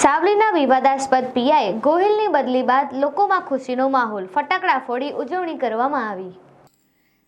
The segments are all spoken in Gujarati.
સાવલીના વિવાદાસ્પદ પીઆઈ ગોહિલની બદલી બાદ લોકોમાં ખુશીનો માહોલ. ફટાકડા ફોડી ઉજવણી કરવામાં આવી.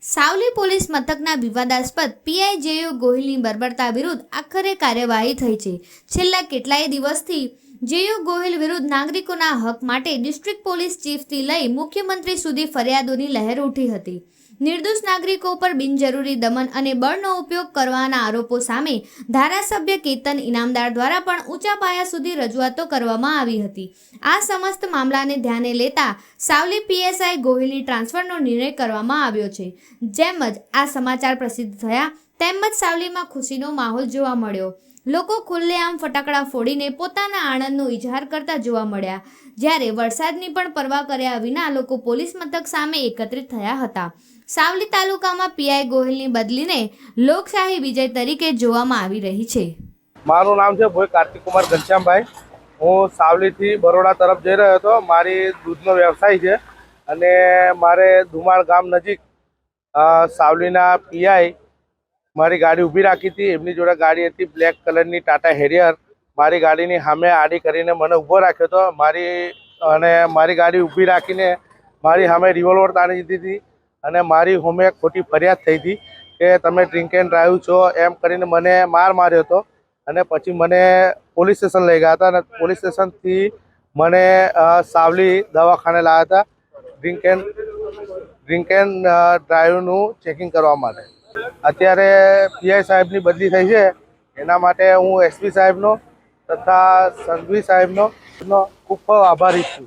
સાવલી પોલીસ મથકના વિવાદાસ્પદ પીઆઈ જેયુ ગોહિલની બર્બરતા વિરુદ્ધ આખરે કાર્યવાહી થઈ છે. છેલ્લા કેટલાય દિવસથી જેયુ ગોહિલ વિરુદ્ધ નાગરિકોના હક માટે ડિસ્ટ્રિક્ટ પોલીસ ચીફથી લઈ મુખ્યમંત્રી સુધી ફરિયાદોની લહેર ઉઠી હતી. નિર્દોષ નાગરિકો પર બિનજરૂરી દમન અને બળનો ઉપયોગ કરવાના આરોપો સામે ધારાસભ્ય કેતન ઇનામદાર દ્વારા પણ ઊંચા પાયા સુધી રજૂઆતો કરવામાં આવી હતી. આ સમસ્ત મામલાને ધ્યાને લેતા સાવલી પીએસઆઈ ગોહિલની ટ્રાન્સફરનો નિર્ણય કરવામાં આવ્યો છે. જેમ જ આ સમાચાર પ્રસિદ્ધ થયા, તેમ જ સાવલીમાં ખુશીનો માહોલ જોવા મળ્યો. લોકો ખુલ્લેઆમ ફટાકડા ફોડીને પોતાના આનંદનો ઇજહાર કરતા જોવા મળ્યા. જ્યારે વરસાદની પણ પરવા કર્યા વિના લોકો પોલીસ મથક સામે એકત્રિત થયા હતા. સાવલી તાલુકામાં પીઆઈ ગોહિલની બદલીને લોકશાહી વિજય તરીકે જોવામાં આવી રહી છે. મારું નામ છે ભોઈ કાર્તિક કુમાર ઘનશ્યામભાઈ. હું સાવલીથી બરોડા તરફ જઈ રહ્યો હતો. મારી દૂધનો વ્યવસાય છે અને મારે ધુમાળ ગામ નજીક સાવલીના પીઆઈ મારી ગાડી ઊભી રાખી હતી. એમની જોડે ગાડી હતી બ્લેક કલરની ટાટા હેરિયર. મારી ગાડીની સામે આડી કરીને મને ઊભો રાખ્યો હતો. મારી અને મારી ગાડી ઊભી રાખીને મારી સામે રિવોલ્વર તાણી દીધી હતી. અને મારી હોમે ખોટી ફરિયાદ થઈ હતી કે તમે ડ્રિંક એન્ડ ડ્રાઈવ છો, એમ કરીને મને માર માર્યો હતો. અને પછી મને પોલીસ સ્ટેશન લઈ ગયા હતા અને પોલીસ સ્ટેશનથી મને સાવલી દવાખાને લાવ્યા હતા ડ્રિંક એન્ડ ડ્રિંક એન્ડ ડ્રાઈવનું ચેકિંગ કરવા માટે. અત્યારે પીઆઈ સાહેબની બદલી થઈ છે. એના માટે હું એસપી સાહેબનો તથા સંઘવી સાહેબનો ખૂબ ખૂબ આભારી છું.